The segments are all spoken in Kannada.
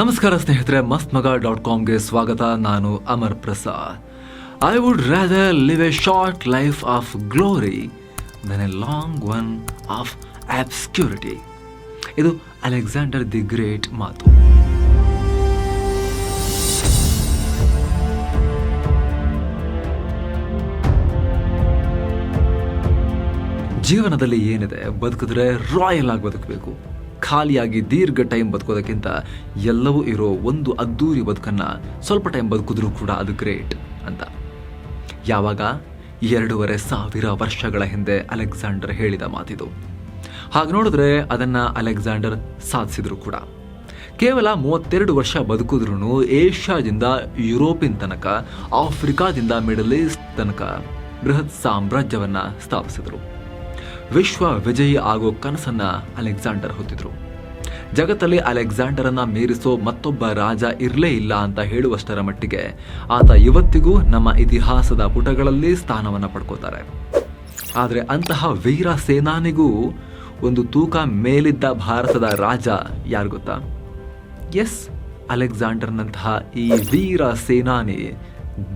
ನಮಸ್ಕಾರ ಸ್ನೇಹಿತರೆ ಮಸ್ತ್ ಮಗ ಡಾಟ್ ಕಾಮ್ಗೆ ಸ್ವಾಗತ. ನಾನು Amar Prasad. I would rather live a short life of glory than a long one of obscurity ಇದು ಅಲೆಕ್ಸಾಂಡರ್ ದಿ ಗ್ರೇಟ್ ಮಾತು. ಜೀವನದಲ್ಲಿ ಏನಿದೆ? ಬದುಕಿದ್ರೆ ರಾಯಲ್ ಆಗಿ ಬದುಕಬೇಕು. ಖಾಲಿಯಾಗಿ ದೀರ್ಘ ಟೈಮ್ ಬದುಕೋದಕ್ಕಿಂತ ಎಲ್ಲವೂ ಇರೋ ಒಂದು ಅದ್ದೂರಿ ಬದುಕನ್ನು ಸ್ವಲ್ಪ ಟೈಮ್ ಬದುಕಿದ್ರೂ ಕೂಡ ಅದು ಗ್ರೇಟ್ ಅಂತ. ಯಾವಾಗ? ಎರಡೂವರೆ ಸಾವಿರ ವರ್ಷಗಳ ಹಿಂದೆ ಅಲೆಕ್ಸಾಂಡರ್ ಹೇಳಿದ ಮಾತಿದು. ಹಾಗೆ ನೋಡಿದ್ರೆ ಅದನ್ನು ಅಲೆಕ್ಸಾಂಡರ್ ಸಾಧಿಸಿದ್ರು ಕೂಡ. ಕೇವಲ ಮೂವತ್ತೆರಡು ವರ್ಷ ಬದುಕಿದ್ರೂ ಏಷ್ಯಾದಿಂದ ಯುರೋಪಿನ ತನಕ, ಆಫ್ರಿಕಾದಿಂದ ಮಿಡಲ್ ಈಸ್ಟ್ ತನಕ ಬೃಹತ್ ಸಾಮ್ರಾಜ್ಯವನ್ನು ಸ್ಥಾಪಿಸಿದರು. ವಿಶ್ವ ವಿಜಯಿ ಆಗೋ ಕನಸನ್ನ ಅಲೆಕ್ಸಾಂಡರ್ ಹೊತ್ತಿದ್ರು. ಜಗತ್ತಲ್ಲಿ ಅಲೆಕ್ಸಾಂಡರನ್ನ ಮೀರಿಸೋ ಮತ್ತೊಬ್ಬ ರಾಜ ಇರಲೇ ಇಲ್ಲ ಅಂತ ಹೇಳುವಷ್ಟರ ಮಟ್ಟಿಗೆ ಆತ ಇವತ್ತಿಗೂ ನಮ್ಮ ಇತಿಹಾಸದ ಪುಟಗಳಲ್ಲಿ ಸ್ಥಾನವನ್ನ ಪಡ್ಕೋತಾರೆ. ಆದರೆ ಅಂತಹ ವೀರ ಸೇನಾನಿಗೂ ಒಂದು ತೂಕ ಮೇಲಿದ್ದ ಭಾರತದ ರಾಜ ಯಾರು ಗೊತ್ತಾ? ಎಸ್, ಅಲೆಕ್ಸಾಂಡರ್ನಂತಹ ಈ ವೀರ ಸೇನಾನಿ,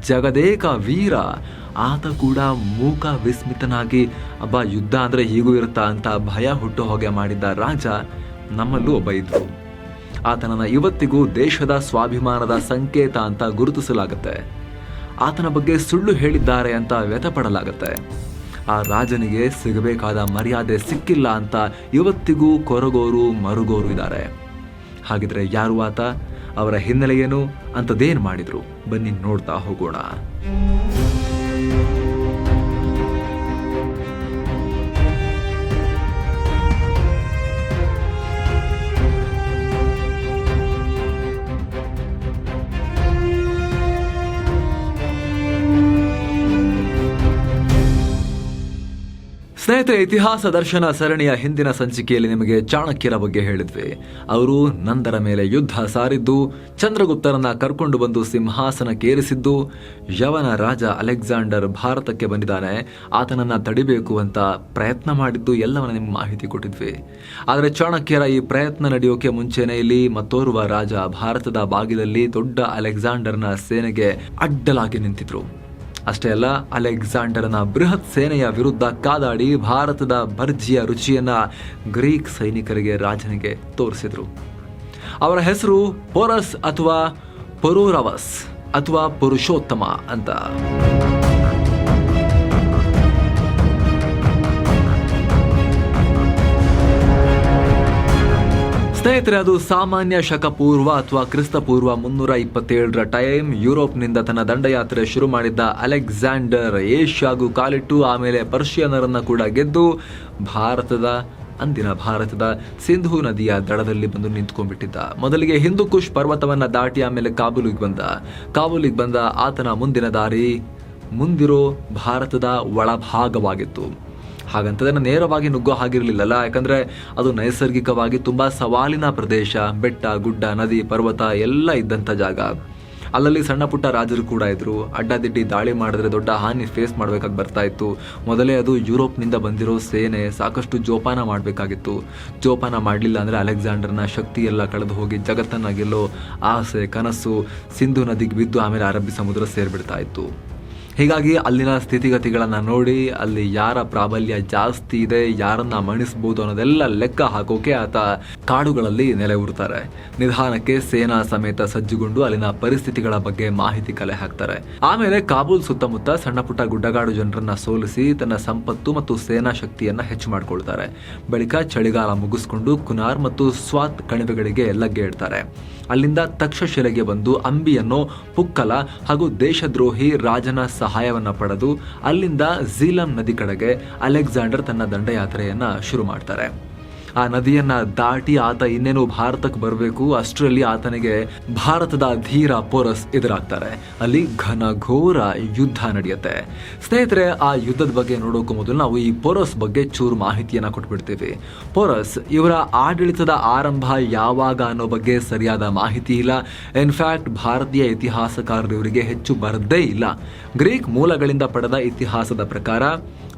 ಜಗದೇಕ ವೀರ ಆತ ಕೂಡ ಮೂಕ ವಿಸ್ಮಿತನಾಗಿ, ಅಬ್ಬ, ಯುದ್ಧ ಅಂದ್ರೆ ಹೀಗೂ ಇರುತ್ತಾ? ಅಂತ ಭಯ ಹುಟ್ಟು ಹೋಗೆ ಮಾಡಿದ್ದ ರಾಜ ನಮ್ಮಲ್ಲೂ ಒಬ್ಬ ಇದ್ರು. ಆತನನ್ನ ಇವತ್ತಿಗೂ ದೇಶದ ಸ್ವಾಭಿಮಾನದ ಸಂಕೇತ ಅಂತ ಗುರುತಿಸಲಾಗುತ್ತೆ. ಆತನ ಬಗ್ಗೆ ಸುಳ್ಳು ಹೇಳಿದ್ದಾರೆ ಅಂತ ವ್ಯಥಪಡಲಾಗುತ್ತೆ. ಆ ರಾಜನಿಗೆ ಸಿಗಬೇಕಾದ ಮರ್ಯಾದೆ ಸಿಕ್ಕಿಲ್ಲ ಅಂತ ಇವತ್ತಿಗೂ ಕೊರಗೋರು, ಮರುಗೋರು ಇದ್ದಾರೆ. ಹಾಗಿದ್ರೆ ಯಾರು ಆತ? ಅವರ ಹಿನ್ನೆಲೆಯೇನು ಅಂಥದ್ದೇನು ಮಾಡಿದ್ರು? ಬನ್ನಿ ನೋಡ್ತಾ ಹೋಗೋಣ. ಸ್ನೇಹಿತರೆ, ಇತಿಹಾಸ ದರ್ಶನ ಸರಣಿಯ ಹಿಂದಿನ ಸಂಚಿಕೆಯಲ್ಲಿ ನಿಮಗೆ ಚಾಣಕ್ಯರ ಬಗ್ಗೆ ಹೇಳಿದ್ವಿ. ಅವರು ನಂದರ ಮೇಲೆ ಯುದ್ಧ ಸಾರಿದ್ದು, ಚಂದ್ರಗುಪ್ತರನ್ನ ಕರ್ಕೊಂಡು ಬಂದು ಸಿಂಹಾಸನಕ್ಕೇರಿಸಿದ್ದು, ಯವನ ರಾಜ ಅಲೆಕ್ಸಾಂಡರ್ ಭಾರತಕ್ಕೆ ಬಂದಿದ್ದಾನೆ. ಆತನನ್ನ ತಡಿಬೇಕು ಅಂತ ಪ್ರಯತ್ನ ಮಾಡಿದ್ದು ಎಲ್ಲವನ್ನ ನಿಮ್ಗೆ ಮಾಹಿತಿ ಕೊಟ್ಟಿದ್ವಿ. ಆದರೆ ಚಾಣಕ್ಯರ ಈ ಪ್ರಯತ್ನ ನಡೆಯೋಕೆ ಮುಂಚೆನೆ ಇಲ್ಲಿ ಮತ್ತೋರ್ವ ರಾಜ ಭಾರತದ ಬಾಗಿಲಲ್ಲಿ ದೊಡ್ಡ ಅಲೆಕ್ಸಾಂಡರ್ನ ಸೇನೆಗೆ ಅಡ್ಡಲಾಗಿ ನಿಂತಿದ್ರು. ಅಷ್ಟೇ ಅಲ್ಲ, ಅಲೆಕ್ಸಾಂಡರ್ನ ಬೃಹತ್ ಸೇನೆಯ ವಿರುದ್ಧ ಕಾದಾಡಿ ಭಾರತದ ಭರ್ಜಿಯ ರುಚಿಯನ್ನ ಗ್ರೀಕ್ ಸೈನಿಕರಿಗೆ, ರಾಜನಿಗೆ ತೋರಿಸಿದ್ರು. ಅವರ ಹೆಸರು ಪೊರಸ್ ಅಥವಾ ಪೊರೂರವಸ್ ಅಥವಾ ಪುರುಷೋತ್ತಮ ಅಂತ. ಸ್ನೇಹಿತರೆ, ಅದು ಸಾಮಾನ್ಯ ಶಕ ಪೂರ್ವ ಅಥವಾ ಕ್ರಿಸ್ತ ಪೂರ್ವ ಮುನ್ನೂರ ಇಪ್ಪತ್ತೇಳರ ಟೈಮ್. ಯುರೋಪ್ನಿಂದ ತನ್ನ ದಂಡಯಾತ್ರೆ ಶುರು ಮಾಡಿದ್ದ ಅಲೆಕ್ಸಾಂಡರ್ ಏಷ್ಯಾಗೂ ಕಾಲಿಟ್ಟು, ಆಮೇಲೆ ಪರ್ಷಿಯನರನ್ನು ಕೂಡ ಗೆದ್ದು, ಭಾರತದ, ಅಂದಿನ ಭಾರತದ ಸಿಂಧೂ ನದಿಯ ದಡದಲ್ಲಿ ಬಂದು ನಿಂತ್ಕೊಂಡ್ಬಿಟ್ಟಿದ್ದ. ಮೊದಲಿಗೆ ಹಿಂದೂ ಕುಶ್ ಪರ್ವತವನ್ನ ದಾಟಿ ಆಮೇಲೆ ಕಾಬೂಲಿಗೆ ಬಂದ. ಕಾಬೂಲಿಗೆ ಬಂದ ಆತನ ಮುಂದಿನ ದಾರಿ, ಮುಂದಿರೋ ಭಾರತದ ಒಳಭಾಗವಾಗಿತ್ತು. ಹಾಗಂತದನ್ನು ನೇರವಾಗಿ ನುಗ್ಗೋ ಹಾಗಿರಲಿಲ್ಲಲ್ಲ? ಯಾಕಂದರೆ ಅದು ನೈಸರ್ಗಿಕವಾಗಿ ತುಂಬ ಸವಾಲಿನ ಪ್ರದೇಶ. ಬೆಟ್ಟ, ಗುಡ್ಡ, ನದಿ, ಪರ್ವತ ಎಲ್ಲ ಇದ್ದಂಥ ಜಾಗ. ಅಲ್ಲಲ್ಲಿ ಸಣ್ಣ ಪುಟ್ಟ ರಾಜರು ಕೂಡ ಇದ್ದರು ಅಡ್ಡಾದಿಡ್ಡಿ ದಾಳಿ ಮಾಡಿದ್ರೆ ದೊಡ್ಡ ಹಾನಿ ಫೇಸ್ ಮಾಡ್ಬೇಕಾಗಿ ಬರ್ತಾ ಇತ್ತು. ಮೊದಲೇ ಅದು ಯುರೋಪ್ನಿಂದ ಬಂದಿರೋ ಸೇನೆ ಸಾಕಷ್ಟು ಜೋಪಾನ ಮಾಡಬೇಕಾಗಿತ್ತು. ಜೋಪಾನ ಮಾಡಲಿಲ್ಲ ಅಂದರೆ ಅಲೆಕ್ಸಾಂಡರ್ನ ಶಕ್ತಿ ಎಲ್ಲ ಕಳೆದು ಹೋಗಿ ಜಗತ್ತನ್ನ ಗೆಲ್ಲೋ ಆಸೆ, ಕನಸು ಸಿಂಧು ನದಿಗೆ ಬಿದ್ದು ಆಮೇಲೆ ಅರಬ್ಬಿ ಸಮುದ್ರ ಸೇರಿಬಿಡ್ತಾ ಇತ್ತು. ಹೀಗಾಗಿ ಅಲ್ಲಿನ ಸ್ಥಿತಿಗತಿಗಳನ್ನು ನೋಡಿ, ಅಲ್ಲಿ ಯಾರ ಪ್ರಾಬಲ್ಯ ಜಾಸ್ತಿ ಇದೆ, ಯಾರನ್ನ ಮಣಿಸ್ಬೋದು ಅನ್ನೋದೆಲ್ಲ ಲೆಕ್ಕ ಹಾಕೋಕೆ ಆತ ಕಾಡುಗಳಲ್ಲಿ ನೆಲೆ ಉರ್ತಾರೆ ನಿಧಾನಕ್ಕೆ ಸೇನಾ ಸಮೇತ ಸಜ್ಜುಗೊಂಡು ಅಲ್ಲಿನ ಪರಿಸ್ಥಿತಿಗಳ ಬಗ್ಗೆ ಮಾಹಿತಿ ಕಲೆ ಹಾಕ್ತಾರೆ. ಆಮೇಲೆ ಕಾಬೂಲ್ ಸುತ್ತಮುತ್ತ ಸಣ್ಣ ಪುಟ್ಟ ಗುಡ್ಡಗಾಡು ಜನರನ್ನ ಸೋಲಿಸಿ, ತನ್ನ ಸಂಪತ್ತು ಮತ್ತು ಸೇನಾ ಶಕ್ತಿಯನ್ನ ಹೆಚ್ಚು ಮಾಡಿಕೊಳ್ತಾರೆ. ಬಳಿಕ ಚಳಿಗಾಲ ಮುಗಿಸ್ಕೊಂಡು ಕುನಾರ್ ಮತ್ತು ಸ್ವಾತ್ ಕಣಿವೆಗಳಿಗೆ ಲಗ್ಗೆ ಇಡ್ತಾರೆ. ಅಲ್ಲಿಂದ ತಕ್ಷಶಿಲೆಗೆ ಬಂದು ಅಂಬಿಯನ್ನು, ಪುಕ್ಕಲ ಹಾಗೂ ದೇಶದ್ರೋಹಿ ರಾಜನ ಸಹಾಯವನ್ನು ಪಡೆದು ಅಲ್ಲಿಂದ ಝೀಲಂ ನದಿ ಕಡೆಗೆ ಅಲೆಕ್ಸಾಂಡರ್ ತನ್ನ ದಂಡಯಾತ್ರೆಯನ್ನು ಶುರು ಮಾಡ್ತಾರೆ. ಆ ನದಿಯನ್ನ ದಾಟಿ ಆತ ಇನ್ನೇನು ಭಾರತಕ್ಕೆ ಬರಬೇಕು, ಅಷ್ಟರಲ್ಲಿ ಆತನಿಗೆ ಭಾರತದ ಧೀರ ಪೊರಸ್ ಎದುರಾಗ್ತಾರೆ. ಅಲ್ಲಿ ಘನ ಘೋರ ಯುದ್ಧ ನಡೆಯುತ್ತೆ. ಸ್ನೇಹಿತರೆ, ಆ ಯುದ್ಧದ ಬಗ್ಗೆ ನೋಡೋಕ್ಕೂ ಮೊದಲು ನಾವು ಈ ಪೊರಸ್ ಬಗ್ಗೆ ಚೂರು ಮಾಹಿತಿಯನ್ನ ಕೊಟ್ಬಿಡ್ತೀವಿ. ಪೊರಸ್ ಇವರ ಆಡಳಿತದ ಆರಂಭ ಯಾವಾಗ ಅನ್ನೋ ಬಗ್ಗೆ ಸರಿಯಾದ ಮಾಹಿತಿ ಇಲ್ಲ. ಇನ್ಫ್ಯಾಕ್ಟ್ ಭಾರತೀಯ ಇತಿಹಾಸಕಾರರು ಇವರಿಗೆ ಹೆಚ್ಚು ಬರದೇ ಇಲ್ಲ. ಗ್ರೀಕ್ ಮೂಲಗಳಿಂದ ಪಡೆದ ಇತಿಹಾಸದ ಪ್ರಕಾರ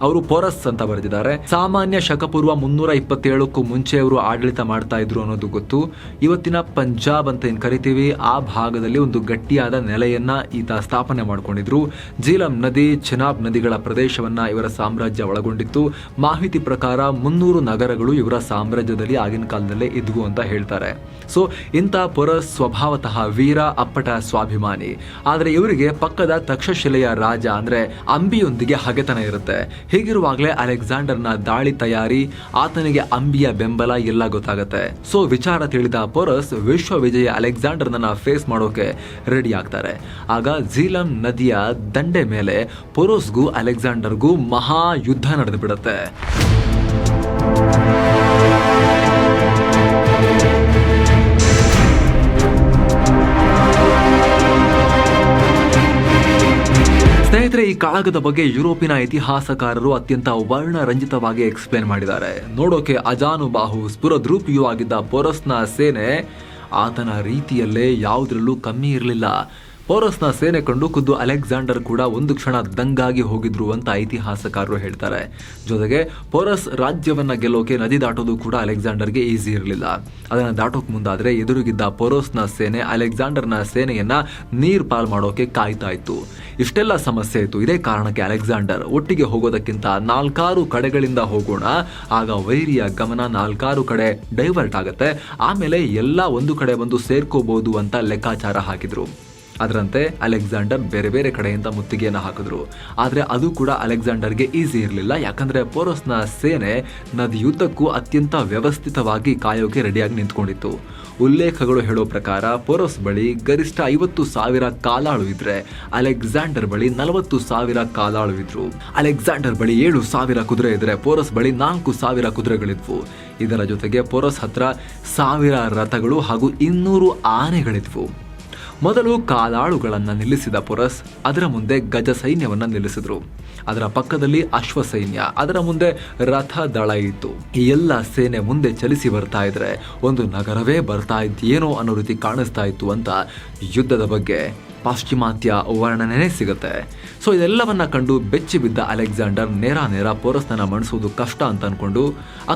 ಅವರು ಪೊರಸ್ ಅಂತ ಬರೆದಿದ್ದಾರೆ. ಸಾಮಾನ್ಯ ಶಕಪೂರ್ವ ಮುನ್ನೂರ ಇಪ್ಪತ್ತೇಳಕ್ಕೂ ಮುಂಚೆ ಅವರು ಆಡಳಿತ ಮಾಡ್ತಾ ಇದ್ರು ಅನ್ನೋದು ಗೊತ್ತು. ಇವತ್ತಿನ ಪಂಜಾಬ್ ಅಂತ ಏನ್ ಕರಿತೀವಿ, ಆ ಭಾಗದಲ್ಲಿ ಒಂದು ಗಟ್ಟಿಯಾದ ನೆಲೆಯನ್ನ ಈತ ಸ್ಥಾಪನೆ ಮಾಡಿಕೊಂಡಿದ್ರು. ಜೀಲಂ ನದಿ ಚೆನಾಬ್ ನದಿಗಳ ಪ್ರದೇಶವನ್ನ ಇವರ ಸಾಮ್ರಾಜ್ಯ ಒಳಗೊಂಡಿತ್ತು. ಮಾಹಿತಿ ಪ್ರಕಾರ ಮುನ್ನೂರು ನಗರಗಳು ಇವರ ಸಾಮ್ರಾಜ್ಯದಲ್ಲಿ ಆಗಿನ ಕಾಲದಲ್ಲೇ ಇದ್ವು ಅಂತ ಹೇಳ್ತಾರೆ. ಸೊ, ಇಂಥ ಪೊರಸ್ ಸ್ವಭಾವತಃ ವೀರ, ಅಪ್ಪಟ, ಸ್ವಾಭಿಮಾನಿ. ಆದರೆ ಇವರಿಗೆ ಪಕ್ಕದ ತಕ್ಷಶಿಲೆಯ ರಾಜ ಅಂದ್ರೆ ಅಂಬಿಯೊಂದಿಗೆ ಹಗೆತನ ಇರುತ್ತೆ. ಹೀಗಿರುವಾಗಲೇ ಅಲೆಕ್ಸಾಂಡರ್ನ ದಾಳಿ ತಯಾರಿ, ಆತನಿಗೆ ಅಂಬಿಯ ಬೆಂಬಲ ಎಲ್ಲ ಗೊತ್ತಾಗುತ್ತೆ. ಸೊ ವಿಚಾರ ತಿಳಿದ ಪೊರಸ್ ವಿಶ್ವ ವಿಜಯ ಅಲೆಕ್ಸಾಂಡರ್ನ ಫೇಸ್ ಮಾಡೋಕೆ ರೆಡಿ ಆಗ್ತಾರೆ. ಆಗ ಝೀಲಂ ನದಿಯ ದಂಡೆ ಮೇಲೆ ಪೊರೋಸ್ಗೂ ಅಲೆಕ್ಸಾಂಡರ್ಗೂ ಮಹಾ ಯುದ್ಧ ನಡೆದು ಬಿಡುತ್ತೆ ಸ್ನೇಹಿತರೆ, ಈ ಕಾಳಗದ ಬಗ್ಗೆ ಯುರೋಪಿನ ಇತಿಹಾಸಕಾರರು ಅತ್ಯಂತ ವರ್ಣರಂಜಿತವಾಗಿ ಎಕ್ಸ್ಪ್ಲೇನ್ ಮಾಡಿದ್ದಾರೆ. ನೋಡೋಕೆ ಅಜಾನುಬಾಹು ಸ್ಫುರದ್ರೂಪಿಯೂ ಆಗಿದ್ದ ಪೊರಸ್ನ ಸೇನೆ ಆತನ ರೀತಿಯಲ್ಲೇ ಯಾವುದರಲ್ಲೂ ಕಮ್ಮಿ ಇರಲಿಲ್ಲ. ಪೋರಸ್ನ ಸೇನೆ ಕಂಡು ಖುದ್ದು ಅಲೆಕ್ಸಾಂಡರ್ ಕೂಡ ಒಂದು ಕ್ಷಣ ದಂಗಾಗಿ ಹೋಗಿದ್ರು ಅಂತ ಇತಿಹಾಸಕಾರರು ಹೇಳ್ತಾರೆ. ಜೊತೆಗೆ ಪೋರಸ್ ರಾಜ್ಯವನ್ನ ಗೆಲ್ಲೋಕೆ ನದಿ ದಾಟೋದು ಕೂಡ ಅಲೆಕ್ಸಾಂಡರ್ಗೆ ಈಸಿ ಇರಲಿಲ್ಲ. ಅದನ್ನು ದಾಟೋಕೆ ಮುಂದಾದರೆ ಎದುರುಗಿದ್ದ ಪೋರಸ್ನ ಸೇನೆ ಅಲೆಕ್ಸಾಂಡರ್ನ ಸೇನೆಯನ್ನ ನೀರು ಪಾಲ್ ಮಾಡೋಕೆ ಕಾಯ್ತಾ ಇತ್ತು. ಇಷ್ಟೆಲ್ಲ ಸಮಸ್ಯೆ ಇತ್ತು. ಇದೇ ಕಾರಣಕ್ಕೆ ಅಲೆಕ್ಸಾಂಡರ್ ಒಟ್ಟಿಗೆ ಹೋಗೋದಕ್ಕಿಂತ ನಾಲ್ಕಾರು ಕಡೆಗಳಿಂದ ಹೋಗೋಣ. ಆಗ ವೈರಿಯ ಗಮನ ನಾಲ್ಕಾರು ಕಡೆ ಡೈವರ್ಟ್ ಆಗುತ್ತೆ. ಆಮೇಲೆ ಎಲ್ಲ ಒಂದು ಕಡೆ ಬಂದು ಸೇರ್ಕೋಬಹುದು ಅಂತ ಲೆಕ್ಕಾಚಾರ ಹಾಕಿದ್ರು. ಅದರಂತೆ ಅಲೆಕ್ಸಾಂಡರ್ ಬೇರೆ ಬೇರೆ ಕಡೆಯಿಂದ ಮುತ್ತಿಗೆಯನ್ನು ಹಾಕಿದ್ರು. ಆದರೆ ಅದು ಕೂಡ ಅಲೆಕ್ಸಾಂಡರ್ಗೆ ಈಸಿ ಇರಲಿಲ್ಲ. ಯಾಕಂದರೆ ಪೋರೋಸ್ನ ಸೇನೆ ನದಿಯುದ್ದಕ್ಕೂ ಅತ್ಯಂತ ವ್ಯವಸ್ಥಿತವಾಗಿ ಕಾಯೋಕೆ ರೆಡಿಯಾಗಿ ನಿಂತ್ಕೊಂಡಿತ್ತು. ಉಲ್ಲೇಖಗಳು ಹೇಳೋ ಪ್ರಕಾರ ಪೊರೋಸ್ ಬಳಿ ಗರಿಷ್ಠ ಐವತ್ತು ಸಾವಿರ ಕಾಲಾಳು ಇದ್ರೆ ಅಲೆಕ್ಸಾಂಡರ್ ಬಳಿ ನಲವತ್ತು ಸಾವಿರ ಕಾಲಾಳು ಇದ್ರು. ಅಲೆಕ್ಸಾಂಡರ್ ಬಳಿ ಏಳು ಸಾವಿರ ಕುದುರೆ ಇದ್ರೆ ಪೋರಸ್ ಬಳಿ ನಾಲ್ಕು ಸಾವಿರ ಕುದುರೆಗಳಿದ್ವು. ಇದರ ಜೊತೆಗೆ ಪೋರಸ್ ಹತ್ರ ಸಾವಿರ ರಥಗಳು ಹಾಗೂ ಇನ್ನೂರು ಆನೆಗಳಿದ್ವು. ಮೊದಲು ಕಾಲಾಳುಗಳನ್ನು ನಿಲ್ಲಿಸಿದ ಪುರಸ್ ಅದರ ಮುಂದೆ ಗಜ ಸೈನ್ಯವನ್ನು ನಿಲ್ಲಿಸಿದ್ರು. ಅದರ ಪಕ್ಕದಲ್ಲಿ ಅಶ್ವ ಸೈನ್ಯ, ಅದರ ಮುಂದೆ ರಥ ದಳ ಇತ್ತು. ಈ ಎಲ್ಲ ಸೇನೆ ಮುಂದೆ ಚಲಿಸಿ ಬರ್ತಾ ಇದ್ರೆ ಒಂದು ನಗರವೇ ಬರ್ತಾ ಇದ್ದೇನೋ ಅನ್ನೋ ರೀತಿ ಕಾಣಿಸ್ತಾ ಇತ್ತು ಅಂತ ಯುದ್ಧದ ಬಗ್ಗೆ ಪಾಶ್ಚಿಮಾತ್ಯ ವರ್ಣನೆ ಸಿಗುತ್ತೆ. ಸೊ ಇದೆಲ್ಲವನ್ನ ಕಂಡು ಬೆಚ್ಚಿ ಬಿದ್ದ ಅಲೆಕ್ಸಾಂಡರ್ ನೇರ ನೇರ ಪೋರಸ್ನ ಮಣಿಸುವುದು ಕಷ್ಟ ಅಂತ ಅಂದ್ಕೊಂಡು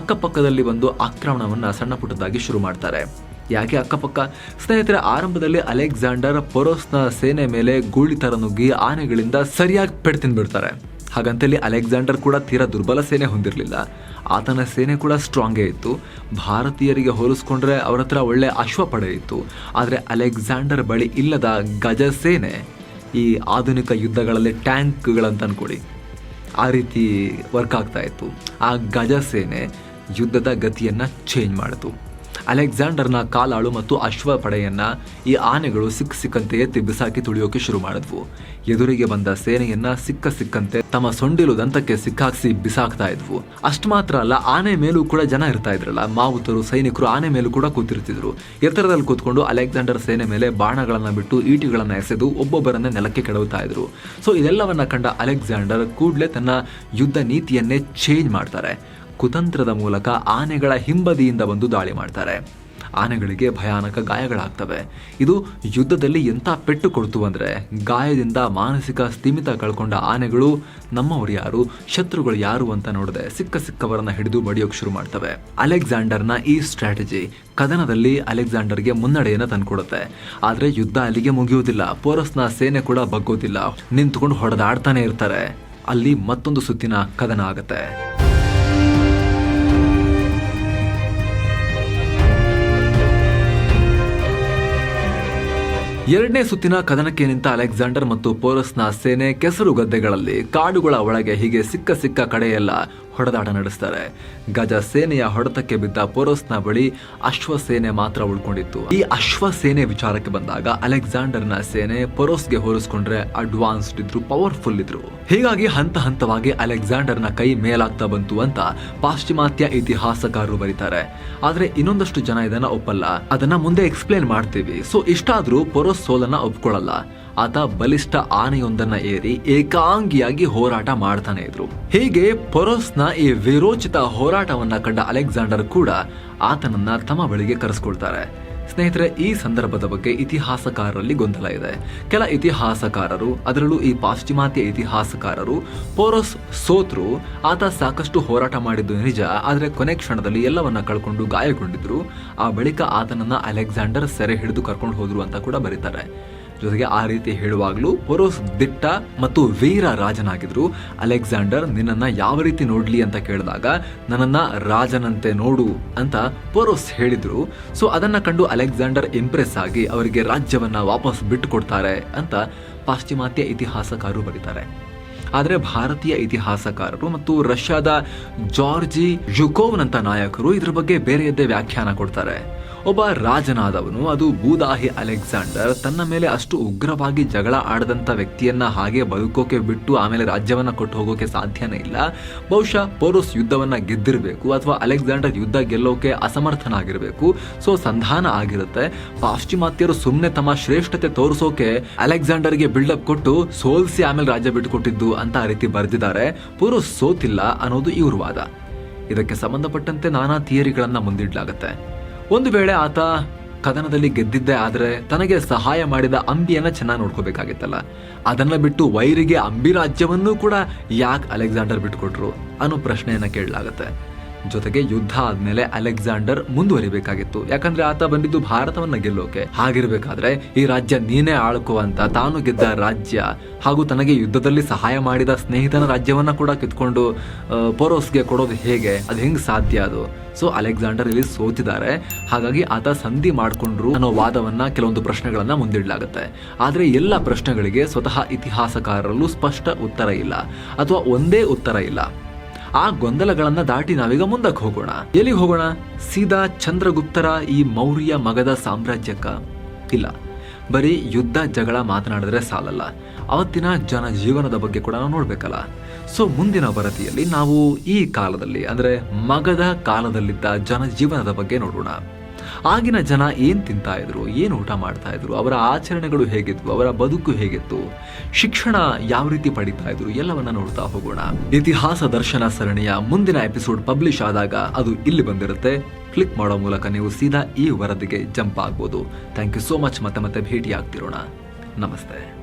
ಅಕ್ಕಪಕ್ಕದಲ್ಲಿ ಒಂದು ಆಕ್ರಮಣವನ್ನ ಸಣ್ಣ ಪುಟ್ಟದಾಗಿ ಶುರು ಮಾಡ್ತಾರೆ. ಯಾಕೆ ಅಕ್ಕಪಕ್ಕ? ಸ್ನೇಹಿತರೆ, ಆರಂಭದಲ್ಲಿ ಅಲೆಕ್ಸಾಂಡರ್ ಪೊರೋಸ್ನ ಸೇನೆ ಮೇಲೆ ಗೂಳಿ ಥರ ನುಗ್ಗಿ ಆನೆಗಳಿಂದ ಸರಿಯಾಗಿ ಪೆಡ್ ತಿನ್ಬಿಡ್ತಾರೆ. ಹಾಗಂತಲ್ಲಿ ಅಲೆಕ್ಸಾಂಡರ್ ಕೂಡ ತೀರಾ ದುರ್ಬಲ ಸೇನೆ ಹೊಂದಿರಲಿಲ್ಲ. ಆತನ ಸೇನೆ ಕೂಡ ಸ್ಟ್ರಾಂಗೇ ಇತ್ತು. ಭಾರತೀಯರಿಗೆ ಹೋಲಿಸ್ಕೊಂಡ್ರೆ ಅವರ ಹತ್ರ ಒಳ್ಳೆ ಅಶ್ವಪಡೆ ಇತ್ತು. ಆದರೆ ಅಲೆಕ್ಸಾಂಡರ್ ಬಳಿ ಇಲ್ಲದ ಗಜ ಸೇನೆ ಈ ಆಧುನಿಕ ಯುದ್ಧಗಳಲ್ಲಿ ಟ್ಯಾಂಕ್ಗಳಂತ ಅನ್ಕೊಡಿ. ಆ ರೀತಿ ವರ್ಕ್ ಆಗ್ತಾ ಇತ್ತು. ಆ ಗಜ ಸೇನೆ ಯುದ್ಧದ ಗತಿಯನ್ನು ಚೇಂಜ್ ಮಾಡಿತು. ಅಲೆಕ್ಸಾಂಡರ್ನ ಕಾಲಾಳು ಮತ್ತು ಅಶ್ವ ಪಡೆಯನ್ನ ಈ ಆನೆಗಳು ಸಿಕ್ಕ ಸಿಕ್ಕಂತೆ ಎತ್ತಿ ತುಳಿಯೋಕೆ ಶುರು ಮಾಡಿದ್ವು. ಎದುರಿಗೆ ಬಂದ ಸೇನೆಯನ್ನ ಸಿಕ್ಕ ಸಿಕ್ಕಂತೆ ತಮ್ಮ ಸೊಂಡಿಲು ದಂತಕ್ಕೆ ಸಿಕ್ಕಾಕ್ಸಿ ಬಿಸಾಕ್ತಾ ಇದ್ವು. ಅಷ್ಟು ಮಾತ್ರ ಅಲ್ಲ, ಆನೆ ಮೇಲೂ ಕೂಡ ಜನ ಇರ್ತಾ ಇದ್ರಲ್ಲ, ಮಾವುತರು, ಸೈನಿಕರು ಆನೆ ಮೇಲೂ ಕೂಡ ಕೂತಿರ್ತಿದ್ರು. ಎತ್ತರದಲ್ಲಿ ಕೂತ್ಕೊಂಡು ಅಲೆಕ್ಸಾಂಡರ್ ಸೇನೆ ಮೇಲೆ ಬಾಣಗಳನ್ನ ಬಿಟ್ಟು ಈಟಿಗಳನ್ನ ಎಸೆದು ಒಬ್ಬೊಬ್ಬರನ್ನ ನೆಲಕ್ಕೆ ಕೆಡವುತ್ತಾ ಇದ್ರು. ಸೊ ಇದೆಲ್ಲವನ್ನ ಕಂಡ ಅಲೆಕ್ಸಾಂಡರ್ ಕೂಡಲೇ ತನ್ನ ಯುದ್ಧ ನೀತಿಯನ್ನೇ ಚೇಂಜ್ ಮಾಡ್ತಾರೆ. ಕುತಂತ್ರದ ಮೂಲಕ ಆನೆಗಳ ಹಿಂಬದಿಯಿಂದ ಬಂದು ದಾಳಿ ಮಾಡ್ತಾರೆ. ಆನೆಗಳಿಗೆ ಭಯಾನಕ ಗಾಯಗಳಾಗ್ತವೆ. ಇದು ಯುದ್ಧದಲ್ಲಿ ಎಂಥ ಪೆಟ್ಟು ಕೊಡ್ತು ಅಂದರೆ ಗಾಯದಿಂದ ಮಾನಸಿಕ ಸ್ಥಿಮಿತ ಕಳ್ಕೊಂಡ ಆನೆಗಳು ನಮ್ಮವರು ಯಾರು, ಶತ್ರುಗಳು ಯಾರು ಅಂತ ನೋಡದೆ ಸಿಕ್ಕ ಸಿಕ್ಕವರನ್ನ ಹಿಡಿದು ಬಡಿಯೋಕೆ ಶುರು ಮಾಡ್ತವೆ. ಅಲೆಕ್ಸಾಂಡರ್ನ ಈ ಸ್ಟ್ರಾಟಜಿ ಕದನದಲ್ಲಿ ಅಲೆಕ್ಸಾಂಡರ್ಗೆ ಮುನ್ನಡೆಯನ್ನು ತಂದುಕೊಡುತ್ತೆ. ಆದರೆ ಯುದ್ಧ ಅಲ್ಲಿಗೆ ಮುಗಿಯುವುದಿಲ್ಲ ಪೋರಸ್ನ ಸೇನೆ ಕೂಡ ಬಗ್ಗೋದಿಲ್ಲ. ನಿಂತ್ಕೊಂಡು ಹೊಡೆದಾಡ್ತಾನೆ ಇರ್ತಾರೆ. ಅಲ್ಲಿ ಮತ್ತೊಂದು ಸುತ್ತಿನ ಕದನ ಆಗತ್ತೆ. ಎರಡನೇ ಸುತ್ತಿನ ಕದನಕ್ಕೆ ನಿಂತ ಅಲೆಕ್ಸಾಂಡರ್ ಮತ್ತು ಪೋರಸ್ನ ಸೇನೆ ಕೆಸರು ಗದ್ದೆಗಳಲ್ಲಿ ಕಾಡುಗಳ ಒಳಗೆ ಹೀಗೆ ಸಿಕ್ಕ ಸಿಕ್ಕ ಕಡೆಯೆಲ್ಲ ಹೊಡೆದಾಟ ನಡೆಸ್ತಾರೆ. ಗಜ ಸೇನೆಯ ಹೊಡೆತಕ್ಕೆ ಬಿದ್ದ ಪೋರಸ್ನ ಬಳಿ ಅಶ್ವ ಸೇನೆ ಮಾತ್ರ ಉಳ್ಕೊಂಡಿತ್ತು. ಈ ಅಶ್ವ ಸೇನೆ ವಿಚಾರಕ್ಕೆ ಬಂದಾಗ ಅಲೆಕ್ಸಾಂಡರ್ನ ಸೇನೆ ಪೊರೋಸ್ಗೆ ಹೋಲಿಸ್ಕೊಂಡ್ರೆ ಅಡ್ವಾನ್ಸ್ಡ್ ಇದ್ರು ಪವರ್ಫುಲ್ ಇದ್ರು. ಹೀಗಾಗಿ ಹಂತ ಹಂತವಾಗಿ ಅಲೆಕ್ಸಾಂಡರ್ನ ಕೈ ಮೇಲಾಗ್ತಾ ಬಂತು ಅಂತ ಪಾಶ್ಚಿಮಾತ್ಯ ಇತಿಹಾಸಕಾರರು ಬರೀತಾರೆ. ಆದ್ರೆ ಇನ್ನೊಂದಷ್ಟು ಜನ ಇದನ್ನ ಒಪ್ಪಲ್ಲ. ಅದನ್ನ ಮುಂದೆ ಎಕ್ಸ್ಪ್ಲೇನ್ ಮಾಡ್ತೀವಿ. ಸೊ ಇಷ್ಟಾದ್ರೂ ಪೊರೋಸ್ ಸೋಲನ್ನ ಒಪ್ಕೊಳ್ಳಲ್ಲ. ಆತ ಬಲಿಷ್ಠ ಆನೆಯೊಂದನ್ನ ಏರಿ ಏಕಾಂಗಿಯಾಗಿ ಹೋರಾಟ ಮಾಡ್ತಾನೆ ಇದ್ರು. ಹೀಗೆ ಪೊರೋಸ್ನ ಈ ವಿರೋಚಿತ ಹೋರಾಟವನ್ನ ಕಂಡ ಅಲೆಕ್ಸಾಂಡರ್ ಕೂಡ ಆತನನ್ನ ತಮ್ಮ ಬಳಿಗೆ ಕರೆಸ್ಕೊಳ್ತಾರೆ. ಸ್ನೇಹಿತರೆ, ಈ ಸಂದರ್ಭದ ಬಗ್ಗೆ ಇತಿಹಾಸಕಾರರಲ್ಲಿ ಗೊಂದಲ ಇದೆ. ಕೆಲ ಇತಿಹಾಸಕಾರರು, ಅದರಲ್ಲೂ ಈ ಪಾಶ್ಚಿಮಾತ್ಯ ಇತಿಹಾಸಕಾರರು, ಪೋರಸ್ ಸೋತ್ರು, ಆತ ಸಾಕಷ್ಟು ಹೋರಾಟ ಮಾಡಿದ್ದು ನಿಜ, ಆದರೆ ಕೊನೆ ಕ್ಷಣದಲ್ಲಿ ಎಲ್ಲವನ್ನ ಕಳ್ಕೊಂಡು ಗಾಯಗೊಂಡಿದ್ರು. ಆ ಬಳಿಕ ಆತನನ್ನ ಅಲೆಕ್ಸಾಂಡರ್ ಸೆರೆ ಹಿಡಿದು ಕರ್ಕೊಂಡು ಹೋದ್ರು ಅಂತ ಕೂಡ ಬರೀತಾರೆ. ಜೊತೆಗೆ ಆ ರೀತಿ ಹೇಳುವಾಗಲೂ ಹೊರೋಸ್ ದಿಟ್ಟ ಮತ್ತು ವೀರ ರಾಜನಾಗಿದ್ರು. ಅಲೆಕ್ಸಾಂಡರ್, ನಿನ್ನನ್ನು ಯಾವ ರೀತಿ ನೋಡ್ಲಿ ಅಂತ ಕೇಳಿದಾಗ, ನನ್ನನ್ನು ರಾಜನಂತೆ ನೋಡು ಅಂತ ಪೊರೋಸ್ ಹೇಳಿದ್ರು. ಸೊ, ಅದನ್ನ ಕಂಡು ಅಲೆಕ್ಸಾಂಡರ್ ಇಂಪ್ರೆಸ್ ಆಗಿ ಅವರಿಗೆ ರಾಜ್ಯವನ್ನ ವಾಪಸ್ ಬಿಟ್ಟು ಕೊಡ್ತಾರೆ ಅಂತ ಪಾಶ್ಚಿಮಾತ್ಯ ಇತಿಹಾಸಕಾರರು ಬರೀತಾರೆ. ಆದರೆ ಭಾರತೀಯ ಇತಿಹಾಸಕಾರರು ಮತ್ತು ರಷ್ಯಾದ ಜಾರ್ಜಿ ಜುಕೋವ್ನಂಥ ನಾಯಕರು ಇದ್ರ ಬಗ್ಗೆ ಬೇರೆಯದ್ದೇ ವ್ಯಾಖ್ಯಾನ ಕೊಡ್ತಾರೆ. ಒಬ್ಬ ರಾಜನಾದವನು, ಅದು ಬೂದಾಹಿ ಅಲೆಕ್ಸಾಂಡರ್. ತನ್ನ ಮೇಲೆ ಅಷ್ಟು ಉಗ್ರವಾಗಿ ಜಗಳ ಆಡದಂತ ವ್ಯಕ್ತಿಯನ್ನ ಹಾಗೆ ಬದುಕೋಕೆ ಬಿಟ್ಟು ಆಮೇಲೆ ರಾಜ್ಯವನ್ನ ಕೊಟ್ಟು ಹೋಗೋಕೆ ಸಾಧ್ಯನೇ ಇಲ್ಲ. ಬಹುಶಃ ಪೋರೋಸ್ ಯುದ್ಧವನ್ನ ಗೆದ್ದಿರಬೇಕು, ಅಥವಾ ಅಲೆಕ್ಸಾಂಡರ್ ಯುದ್ಧ ಗೆಲ್ಲೋಕೆ ಅಸಮರ್ಥನಾಗಿರಬೇಕು. ಸೊ, ಸಂಧಾನ ಆಗಿರುತ್ತೆ. ಪಾಶ್ಚಿಮಾತ್ಯರು ಸುಮ್ಮನೆ ತಮ್ಮ ಶ್ರೇಷ್ಠತೆ ತೋರಿಸೋಕೆ ಅಲೆಕ್ಸಾಂಡರ್ಗೆ ಬಿಲ್ಡಪ್ ಕೊಟ್ಟು ಸೋಲ್ಸಿ ಆಮೇಲೆ ರಾಜ್ಯ ಬಿಟ್ಟುಕೊಟ್ಟಿದ್ದು ಅಂತ ಆ ರೀತಿ ಬರೆದಿದ್ದಾರೆ. ಪೋರೋಸ್ ಸೋತಿಲ್ಲ ಅನ್ನೋದು ಇವ್ರ ವಾದ. ಇದಕ್ಕೆ ಸಂಬಂಧಪಟ್ಟಂತೆ ನಾನಾ ಥಿಯರಿಗಳನ್ನು ಮುಂದಿಡ್ಲಾಗತ್ತೆ. ಒಂದು ವೇಳೆ ಆತ ಕದನದಲ್ಲಿ ಗೆದ್ದಿದ್ದೆ ಆದರೆ ತನಗೆ ಸಹಾಯ ಮಾಡಿದ ಅಂಬಿಯನ್ನ ಚೆನ್ನಾಗಿ ನೋಡ್ಕೋಬೇಕಾಗಿತ್ತಲ್ಲ. ಅದನ್ನ ಬಿಟ್ಟು ವೈರಿಗೆ ಅಂಬಿ ರಾಜ್ಯವನ್ನೂ ಕೂಡ ಯಾಕೆ ಅಲೆಕ್ಸಾಂಡರ್ ಬಿಟ್ಕೊಟ್ರು ಅನ್ನೋ ಪ್ರಶ್ನೆಯನ್ನ ಕೇಳಲಾಗತ್ತೆ. ಜೊತೆಗೆ ಯುದ್ಧ ಆದ್ಮೇಲೆ ಅಲೆಕ್ಸಾಂಡರ್ ಮುಂದುವರಿಬೇಕಾಗಿತ್ತು. ಯಾಕಂದ್ರೆ ಆತ ಬಂದಿದ್ದು ಭಾರತವನ್ನ ಗೆಲ್ಲೋಕೆ. ಹಾಗಿರ್ಬೇಕಾದ್ರೆ ಈ ರಾಜ್ಯ ನೀನೇ ಆಳ್ಕುವಂತ ತಾನು ಗೆದ್ದ ರಾಜ್ಯ ಹಾಗೂ ತನಗೆ ಯುದ್ಧದಲ್ಲಿ ಸಹಾಯ ಮಾಡಿದ ಸ್ನೇಹಿತನ ರಾಜ್ಯವನ್ನ ಕೂಡ ಕಿತ್ಕೊಂಡು ಪೊರೋಸ್ಗೆ ಕೊಡೋದು ಹೇಗೆ? ಅದು ಹೆಂಗ್ ಸಾಧ್ಯ ಅದು? ಸೊ, ಅಲೆಕ್ಸಾಂಡರ್ ಇಲ್ಲಿ ಸೋತಿದ್ದಾರೆ. ಹಾಗಾಗಿ ಆತ ಸಂಧಿ ಮಾಡಿಕೊಂಡ್ರು ಅನ್ನೋ ವಾದವನ್ನ ಕೆಲವೊಂದು ಪ್ರಶ್ನೆಗಳನ್ನ ಮುಂದಿಡಲಾಗುತ್ತೆ. ಆದ್ರೆ ಎಲ್ಲ ಪ್ರಶ್ನೆಗಳಿಗೆ ಸ್ವತಃ ಇತಿಹಾಸಕಾರರಲ್ಲೂ ಸ್ಪಷ್ಟ ಉತ್ತರ ಇಲ್ಲ. ಅಥವಾ ಒಂದೇ ಉತ್ತರ ಇಲ್ಲ. ಆ ಗೊಂದಲಗಳನ್ನ ದಾಟಿ ನಾವೀಗ ಮುಂದಕ್ಕೆ ಹೋಗೋಣ. ಎಲ್ಲಿಗೆ ಹೋಗೋಣ? ಸೀದಾ ಚಂದ್ರಗುಪ್ತರ ಈ ಮೌರ್ಯ ಮಗದ ಸಾಮ್ರಾಜ್ಯಕ್ಕ? ಇಲ್ಲ. ಬರೀ ಯುದ್ಧ, ಜಗಳ ಮಾತನಾಡಿದ್ರೆ ಸಾಲಲ್ಲ. ಅವತ್ತಿನ ಜನ ಜೀವನದ ಬಗ್ಗೆ ಕೂಡ ನಾವು ನೋಡ್ಬೇಕಲ್ಲ. ಸೊ ಮುಂದಿನ ವರದಿಯಲ್ಲಿ ನಾವು ಈ ಕಾಲದಲ್ಲಿ, ಅಂದ್ರೆ ಮಗದ ಕಾಲದಲ್ಲಿದ್ದ ಜನಜೀವನದ ಬಗ್ಗೆ ನೋಡೋಣ. ಆಗಿನ ಜನ ಏನು ತಿಂತಾ ಇದ್ರು, ಏನು ಊಟ ಮಾಡ್ತಾ ಇದ್ರು, ಅವರ ಆಚರಣೆಗಳು ಹೇಗಿತ್ತು ಅವರ ಬದುಕು ಹೇಗಿತ್ತು, ಶಿಕ್ಷಣ ಯಾವ ರೀತಿ ಪಡಿತಾ ಇದ್ರು, ಎಲ್ಲವನ್ನ ನೋಡ್ತಾ ಹೋಗೋಣ. ಇತಿಹಾಸ ದರ್ಶನ ಸರಣಿಯ ಮುಂದಿನ ಎಪಿಸೋಡ್ ಪಬ್ಲಿಷ್ ಆದಾಗ ಅದು ಇಲ್ಲಿ ಬಂದಿರುತ್ತೆ. ಕ್ಲಿಕ್ ಮಾಡೋ ಮೂಲಕ ನೀವು ಸೀದಾ ಈ ವರದಿಗೆ ಜಂಪ್ ಆಗ್ಬೋದು. Thank you so much. ಮತ್ತೆ ಮತ್ತೆ ಭೇಟಿ ಆಗ್ತಿರೋಣ ನಮಸ್ತೆ.